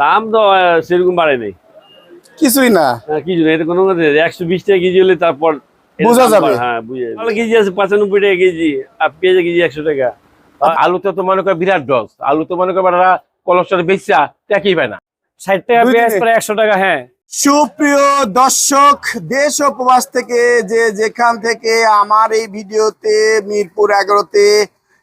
দাম তো সেরকম বাড়ে নেই। কিছুই না। কিছু কি জন্য এটা কোনো নেই। একশো বিশ টাকা কেজি হলে তারপর বোঝা যাবে। হ্যাঁ বুঝে কেজি আছে পঁচানব্বই টাকা কেজি আর পেঁয়াজ কেজি একশো টাকা। আলুতে তো মনে করে বিরাট ডস আলু তো মনে করে কলসটার বেচা টাকাই পায় না ষাট টাকা পেঁয়াজ প্রায় একশো টাকা হ্যাঁ। সুপ্রিয় দর্শক দেশ ও প্রবাস থেকে যে যেখান থেকে আমার এই ভিডিওতে মিরপুর এগারোতে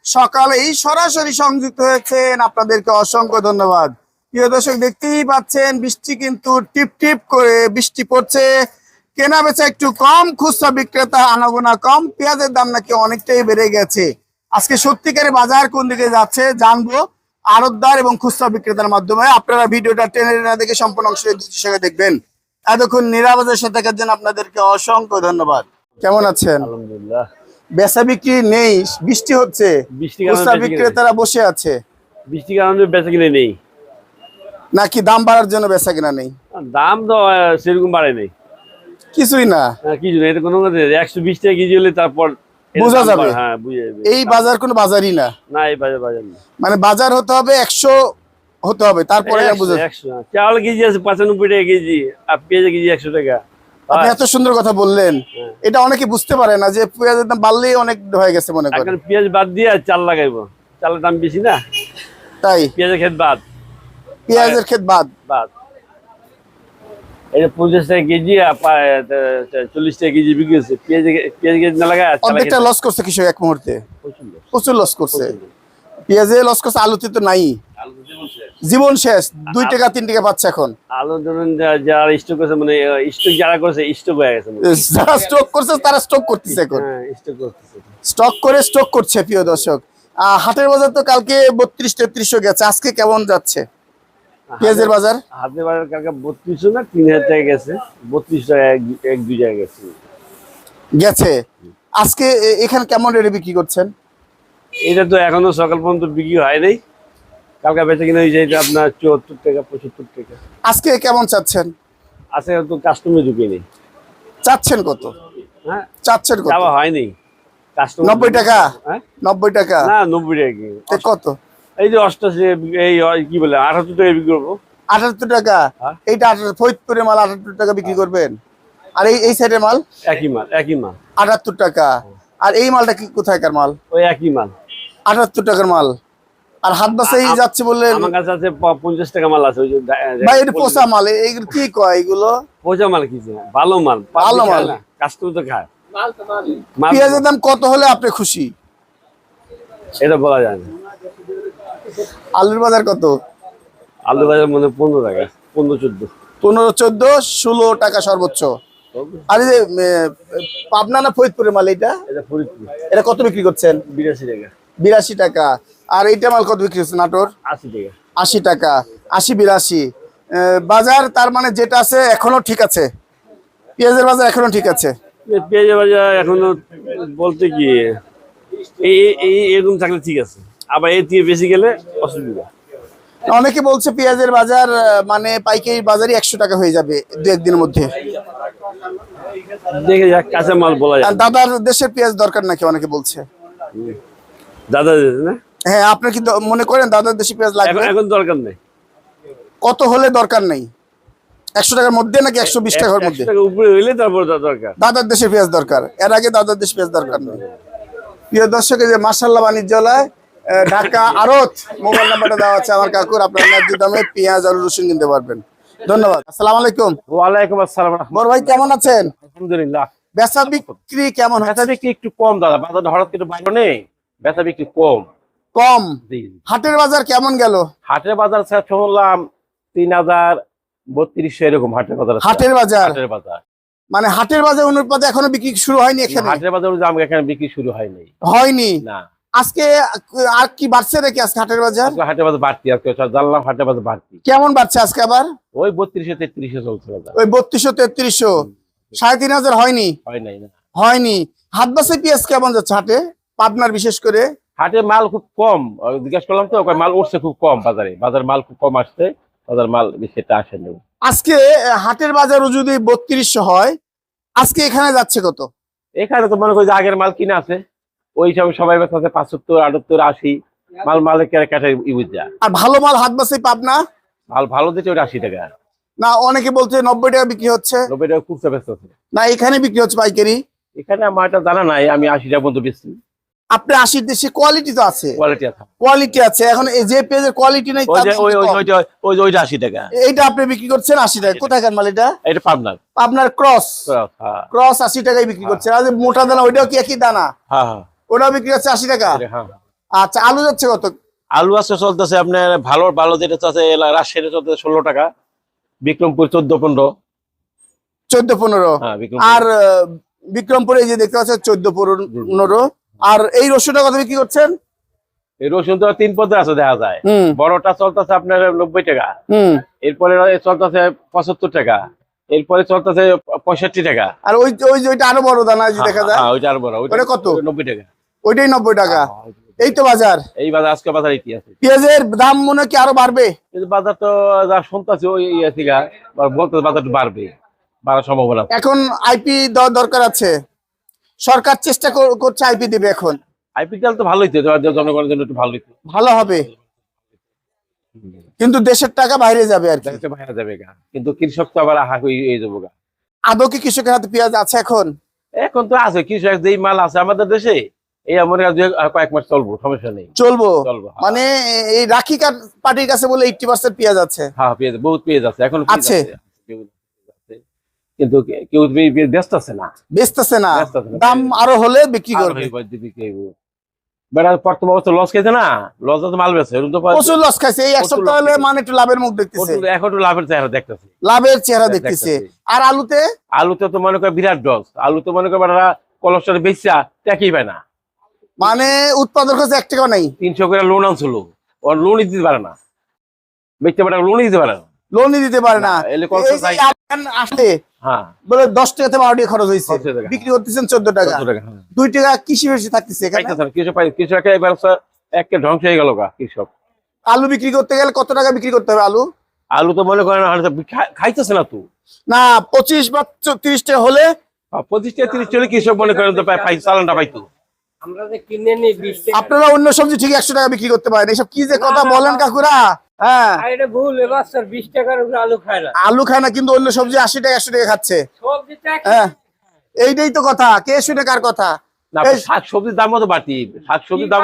সকালেই সরাসরি সংযুক্ত হয়েছেন আপনাদেরকে অসংখ্য ধন্যবাদ। প্রিয় দর্শক দেখতেই পাচ্ছেন বৃষ্টি কিন্তু টিপ টিপ করে বৃষ্টি পড়ছে। কেনা বেচা একটু কম খুচরা বিক্রেতা আনাগোনা কম পেঁয়াজের দাম নাকি অনেকটাই বেড়ে গেছে। আজকে সত্যিকারের বাজার কোন দিকে যাচ্ছে জানব। আড়তদার এবং খুচরা বিক্রেতার মাধ্যমে আপনারা ভিডিওটা টেনে না দেখে সম্পূর্ণ অংশ সঙ্গে দেখবেন। এতক্ষণ নিরাপদের সাথে থাকার জন্য আপনাদেরকে অসংখ্য ধন্যবাদ। কেমন আছেন? আলহামদুলিল্লাহ। বেচা বিক্রি নেই বৃষ্টি হচ্ছে। খুচরা বিক্রেতারা বসে আছে। বৃষ্টি কারণে বেচা কিনে নেই। নাকি দাম বাড়ার জন্য বেচা কিনা নেই? দাম তো সেরকম বাড়ে নেই। কিছুই না। হ্যাঁ, কি জন্য এটা কোনো একশো বিশ টাকা কেজি হলে তারপর এর বোঝা যাবে। বাড়ে, বুঝে যাবে। এই বাজার কোনো বাজারই না। না এই বাজার বাজার না। মানে বাজার হতে হবে একশো হতে হবে তারপরে একশো, বুঝা একশো। চাউল কেজি আছে পঁচানব্বই টাকা কেজি আর পেঁয়াজ কেজি একশো টাকা। আপনি এত সুন্দর কথা বললেন। হ্যাঁ। এটা অনেকে বুঝতে পারে না যে পেঁয়াজের দাম বাড়লেই অনেক হয়ে গেছে মনে করেন। পেঁয়াজ বাদ দিয়ে চাল লাগাইবো। চালের দাম বেশি না? তাই? পেঁয়াজের ক্ষেত বাদ। পেঁয়াজের ক্ষেত বাদ। বাদ। এই পঞ্চাশ টাকা কেজি আর পা- তা- চল্লিশ টাকা কেজি বিক্রি হচ্ছে। পেঁয়াজ পেঁয়াজ কেজি না লাগায় অর্ধেকটা লস করছে কৃষক এক মুহূর্তে। প্রচুর লস করছে। পেঁয়াজে লস করছে আলুতে তো নাই। আলু তো যেমন শেষ। জীবন শেষ। দুই টাকা তিন টাকা পাচ্ছে এখন। আলু ধরুন যারা স্টক করছে মানে স্টক যারা করছে স্টক হয়ে গেছে যারা স্টক করছে তারা স্টক করতেছে এখন। হ্যাঁ স্টক করে স্টক করছে প্রিয় দর্শক। হাটের বাজার তো কালকে বত্রিশ তেত্রিশশো গেছে। আজকে কেমন যাচ্ছে? পেঁয়াজের বাজার? হাতে বাজার কালকে বত্রিশশো না তিন হাজার টাকা গেছে। বত্রিশ টাকা এক দুই জায়গায় গেছে। গেছে। আজকে এখানে কেমন রেটে বিক্রি করছেন? এটা তো এখনও সকাল পর্যন্ত বিক্রি হয় নাই। কালকে বেচে কিনা হয়েছে এটা আপনার চুয়াত্তর টাকা পঁচাত্তর টাকা। আজকে কেমন চাচ্ছেন? আছে তো কাস্টমার ঢুকে নেই। চাচ্ছেন কত? হ্যাঁ? চাচ্ছেন কত? যাওয়া হয়নি। কাস্টমার নব্বই টাকা? হ্যাঁ? নব্বই টাকা? না নব্বই টাকা। কত? এই যে অষ্টাশি এই কি বলে আঠাত্তর টাকা বিক্রি করব। আটাত্তর টাকা? হ্যাঁ। এইটা আটাত্তর ফরিদপুরের মাল আটাত্তর টাকা বিক্রি করবেন? আর এই এই সাইডের মাল? একই মাল একই মাল। আটাত্তর টাকা। আর এই মালটা কি কোথায়কার মাল? ওই একই মাল। আটাত্তর টাকার মাল। আর হাত বাসাই যাচ্ছে বললেন আমার কাছে আছে প- পঞ্চাশ টাকা মাল আছে ওই যে ভাই এটা পোষা মাল। এইগুলো কি কয় এগুলো? পচা মাল না, ভালো মাল ভালো মাল। কাস্টমার তো খায়। মাল পেঁয়াজের দাম কত হলে আপনি খুশি? এটা বলা যায় না। আলুর বাজার কত? আলু বাজার মনে পনেরো টাকা পনেরো চোদ্দ। পনেরো চোদ্দ ষোলো টাকা সর্বোচ্চ। আর এই যে পাবনা না ফরিদপুরের মাল এটা এটা কত বিক্রি করছেন? বিরাশি টাকা। বিরাশি টাকা। আর এইটা মাল কত বিক্রি হচ্ছে নাটোর? আশি টাকা। আশি টাকা আশি বিরাশি। বাজার তার মানে যেটা আছে এখনও ঠিক আছে? পেঁয়াজের বাজার এখনও ঠিক আছে? পেঁয়াজের বাজার এখনও বলতে কি এই- এই এরকম থাকলে ঠিক আছে। আবার এর থেকে বেশি গেলে অসুবিধা। অনেকে বলছে পেঁয়াজের বাজার মানে পাইকারি বাজারই একশো টাকা হয়ে যাবে দু একদিনের মধ্যে। দেখে যাক কাঁচা মাল বলা যায়। দাদার দেশের পেঁয়াজ দরকার নাকি অনেকে বলছে? দাদা না? হ্যাঁ আপনি কি মনে করেন দাদার দেশি পেঁয়াজ লাগবে? এখন দরকার নেই। কত হলে দরকার নেই? একশো টাকার মধ্যে নাকি একশো বিশ টাকার মধ্যে? উপরে হইলে তারপর দরকার। দাদার দেশের পেঁয়াজ দরকার। এর আগে দাদার দেশে পেঁয়াজ দরকার নেই। প্রিয় দর্শক এই যে মার্শাল্লাহ বাণিজ্যালয় ঢাকা আরত মোবাইল নাম্বারটা দেওয়া আছে আমার কাকুর। আপনার ন্যায্য দামে পেঁয়াজ আর রসুন কিনতে পারবেন। ধন্যবাদ। আসসালামু আলাইকুম। ওয়ালাইকুম আসসালাম বড় ভাই কেমন আছেন? আলহামদুলিল্লাহ। বেচা বিক্রি কেমন বেচা বিক্রি একটু কম দাদা। বাজার হঠাৎ কিন্তু বাইরে নেই। বেচা বিক্রি কম। কম? হাটের বাজার কেমন গেল? হাটের বাজার স্যার শুনলাম তিন হাজার বত্রিশশো এরকম হাটের বাজার হাটের বাজার? হাটের বাজার। মানে হাটের বাজার অনুপাতে এখনও বিক্রি শুরু হয়নি এখানে? হাটের বাজার এখানে বিক্রি শুরু হয়নি। হয়নি? না। আজকে আর কি বাড়ছে নাকি আজকে হাটের বাজার? হাটের বাজার বাড়তি আজকে জানলাম হাটের বাজার বাড়তি। কেমন বাড়ছে আজকে আবার? ওই বত্রিশশো তেত্রিশশো চলছে ওই বত্রিশশো তেত্রিশশো সাড়ে তিন হাজার হয়নি? হয় হয়নি। হাত বাসে পেঁয়াজ কেমন যাচ্ছে হাটে? পাবনার বিশেষ করে? হাটে মাল খুব কম। জিজ্ঞেস করলাম তো মাল উঠছে খুব কম বাজারে। বাজার মাল খুব কম আসছে বাজার মাল একটা আসেনি আজকে হাটের বাজারও যদি বত্রিশশো হয় আজকে এখানে যাচ্ছে কত? এখানে তো মনে করি যে আগের মাল কিনে আছে। ওই হিসাবে সবাই বেচা আছে পাঁচাত্তর আটাত্তর আশি। মাল মালে কেটে কেটে আর ভালো মাল হাত বাসে পাবনা মাল ভালো দিচ্ছে ওটা আশি টাকা। না অনেকে বলছে নব্বই টাকা বিক্রি হচ্ছে। নব্বই টাকা খুচরা ব্যস্ত আছে। না এখানে বিক্রি হচ্ছে পাইকারি? এখানে আমার এটা জানা নাই আমি আশি টাকা পর্যন্ত বেশি আপনি আশির দেশে কোয়ালিটি তো আছে। কোয়ালিটি আছে। কোয়ালিটি আছে এখন এই যে পেজের কোয়ালিটি নেই ওই টাকা। এইটা আপনি বিক্রি করছেন আশি টাকা। কোথায় মাল এটা? এটা পাবনার আপনার ক্রস হ্যাঁ। ক্রস আশি টাকায় বিক্রি করছেন। আর মোটা দানা ওইটাও কি একই দানা? হ্যাঁ হ্যাঁ। ওটাও বিক্রি হচ্ছে আশি টাকা? হ্যাঁ। আচ্ছা আলু যাচ্ছে কত? আলু আছে চলতেছে আপনার ভালো ভালো যেটা রাজশাহী চলতেছে ষোলো টাকা বিক্রমপুর চোদ্দ পনেরো। চোদ্দ পনেরো। হ্যাঁ আর বিক্রমপুরে এই যে দেখতে পাচ্ছেন চোদ্দ পনেরো আর এই রসুনটা কত বিক্রি করছেন? এই রসুন তো তিন পদে আছে দেখা যায়। বড়টা চলতেছে আপনার নব্বই টাকা। হুম। এরপরে চলতেছে পঁচাত্তর টাকা। এরপরে চলতেছে পঁয়ষট্টি টাকা। আর ওই ওই যে ওইটা আরও বড় দানা যে দেখা যায়। হ্যাঁ, ওইটা আরও বড় ওইটা কত? নব্বই টাকা। ওইটাই নব্বই টাকা। এই তো বাজার। এই বাজার আজকে বাজার পেঁয়াজের দাম মনে কি আরও বাড়বে? বাজার তো যা শুনতেছি ওই ইয়ে থেকে বলতে বাজার বাড়বে বাড়ার সম্ভাবনা। এখন আইপি দেওয়ার দরকার আছে। সরকার চেষ্টা করছে আইপি দিবে এখন। আইপিএল তো ভালোই তো জনগণের জন্য একটু ভালোই ভালো হবে। কিন্তু দেশের টাকা বাইরে যাবে আর কি। বাইরে যাবে গা। কিন্তু কৃষক তো আবার আহা হয়ে এই যাব গা। আদৌ কি কৃষকের হাতে পেঁয়াজ আছে এখন? এখন তো আছে কৃষক যেই মাল আছে আমাদের দেশে এই আমার কয়েক মাস চলবো সমস্যা নেই। চলবো? হ্যাঁ। মানে এই রাখি পার্টির কাছে বলে এইটটি পার্সেন্ট পেঁয়াজ আছে? হ্যাঁ পেঁয়াজ বহুত পেঁয়াজ আছে এখন আছে। কিন্তু কেউ পেঁয়াজ ব্যস্ত আছে না? না? না। দাম আরও হলে বিক্রি করবে। হয়ে। বেড়া প্রথম অবস্থা লস না? লস তো মাল বেছে প্রচুর লস খাইছে এই এক সপ্তাহ হলে মানে একটু লাভের মুখ দেখতেছে। এখন একটু লাভের চেহারা দেখতেছি। লাভের চেহারা দেখতেছে। আর আলুতে? আলুতে তো মনে করে বিরাট ডস আলু তো মনে করে বেড়া কলস্টার বেচা ট্যাকি পায় না। মানে উৎপাদন কাছে এক টাকা নাই। তিনশো করে লোন আনছিল। ওর লোনই দিতে পারে না। বেচতে পারে লোনই দিতে পারে না। লোনই দিতে পারে না। আসলে হ্যাঁ। বলে দশ টাকা থেকে বারো টাকা খরচ হয়েছে। খরচ হয়ে যাবে। বিক্রি করতেছেন চোদ্দ টাকা। হ্যাঁ। দুই টাকা কৃষি বেশি থাকতেছে এখানে। পাইতেছে না, কৃষক এবার একে ধ্বংস হয়ে গেল কৃষক। আলু বিক্রি করতে গেলে কত টাকা বিক্রি করতে হবে আলু? আলু তো মনে করেন খাইতেছে না তো। না পঁচিশ বা তিরিশ টাকা হলে আর পঁচিশ টাকা তিরিশ চলে কৃষক মনে করেন চালানটা পাইতো। আপনারা অন্য সবজি ঠিক একশো টাকা বিক্রি করতে পারেন। এইসব কি যে কথা বলেন কাকুরা? হ্যাঁ। আলু খায় না। আলু খায় না কিন্তু অন্য সবজি আশি টাকা একশো টাকা খাচ্ছে। হ্যাঁ। এইটাই তো কথা। কে শুনে কার কথা? দাম তো বাড়তি? শাক সবজির দাম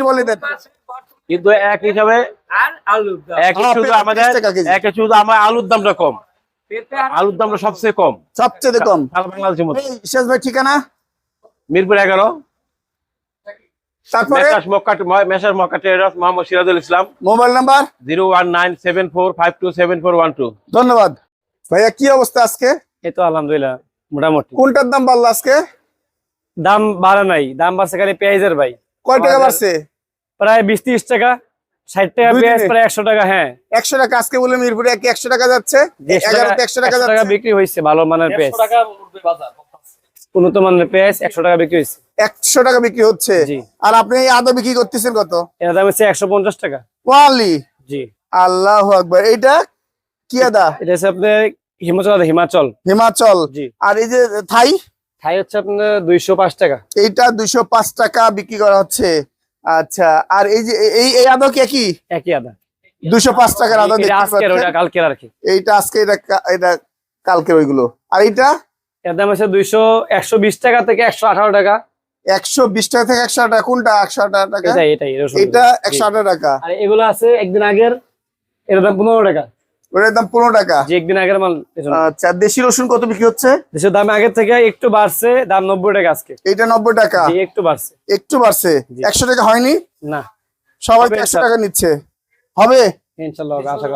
তো বলে দেন। কিন্তু এক হিসাবে আর আলু এক শুধু আমাদের 30 টাকা কেজি। এক শুধু আমার আলুর দামটা কম। আলুর দামটা সবচেয়ে কম। সবচেয়ে কম। বাংলাদেশের মধ্যে। শেষ ভাই ঠিকানা? মিরপুর এগারো। ধন্যবাদ। ভাইয়া কি অবস্থা আজকে? এই তো আলহামদুলিল্লাহ মোটামুটি। কোনটার দাম বাড়লো আজকে? দাম বাড়া নাই দাম বাড়ছে খালি পেঁয়াজের ভাই। কয় টাকা বাড়ছে? প্রায় বিশ ত্রিশ টাকা ষাট টাকা পেঁয়াজ প্রায় একশো টাকা হ্যাঁ। একশো টাকা আজকে বলে মিরপুরে একশো টাকা যাচ্ছে একশো টাকা বিক্রি হয়েছে ভালো মানের পেঁয়াজ। উন্নত মানের পেঁয়াজ একশো টাকা বিক্রি হয়েছে। একশো টাকা বিক্রি হচ্ছে। আর আপনি এই আদা বিক্রি করতেছেন কত? এর দাম হচ্ছে একশো পঞ্চাশ টাকা। ওয়ালি জি। আল্লাহ আকবার। এইটা কি আদা? এটা হচ্ছে আপনার হিমাচল হিমাচল। হিমাচল। জি। আর এই যে থাই? থাই হচ্ছে আপনার দুইশো পাঁচ টাকা। এইটা দুইশো পাঁচ টাকা বিক্রি করা হচ্ছে। আচ্ছা আর এই যে এই- এই আদা কি একই? একই আদা। দুইশো পাঁচ টাকার আদা কালকের আর কি। এইটা আজকে এটা এটা কালকের ওইগুলো। আর এইটা? এর দাম হচ্ছে দুইশো একশো বিশ টাকা থেকে একশো আঠারো টাকা। একশো বিশ টাকা থেকে একশো টাকা কোনটা একশো আঠারো টাকা? এটাই এটাই এটা একশো আঠারো টাকা। আর এগুলো আছে একদিন আগের এর দাম পনেরো টাকা। ওটার দাম পনেরো টাকা। যে একদিন আগের মাল আচ্ছা দেশি রসুন কত বিক্রি হচ্ছে? দেশের দাম আগের থেকে একটু বাড়ছে দাম নব্বই টাকা আজকে। এইটা নব্বই টাকা। একটু বাড়ছে। একটু বাড়ছে? একশো টাকা হয়নি? না। সবাই একশো টাকা নিচ্ছে। হবে? ইনশাল্লাহ আশা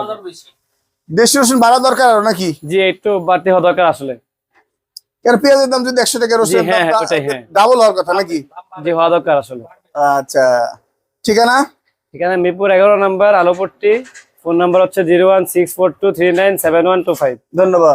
দেশি রসুন বাড়া দরকার আরও নাকি? জি একটু বাড়তে হওয়া দরকার আসলে। কারণ পেঁয়াজের দাম যদি একশো টাকা রসুন হ্যাঁ, হ্যাঁ, হ্যাঁ। ডাবল হওয়ার কথা নাকি? যে হওয়া দরকার আসলে। আচ্ছা ঠিকানা? ঠিকানা মিরপুর এগারো নাম্বার আলোপট্টি। ফোন নাম্বার হচ্ছে zero one six four two three nine seven one two five. ধন্যবাদ।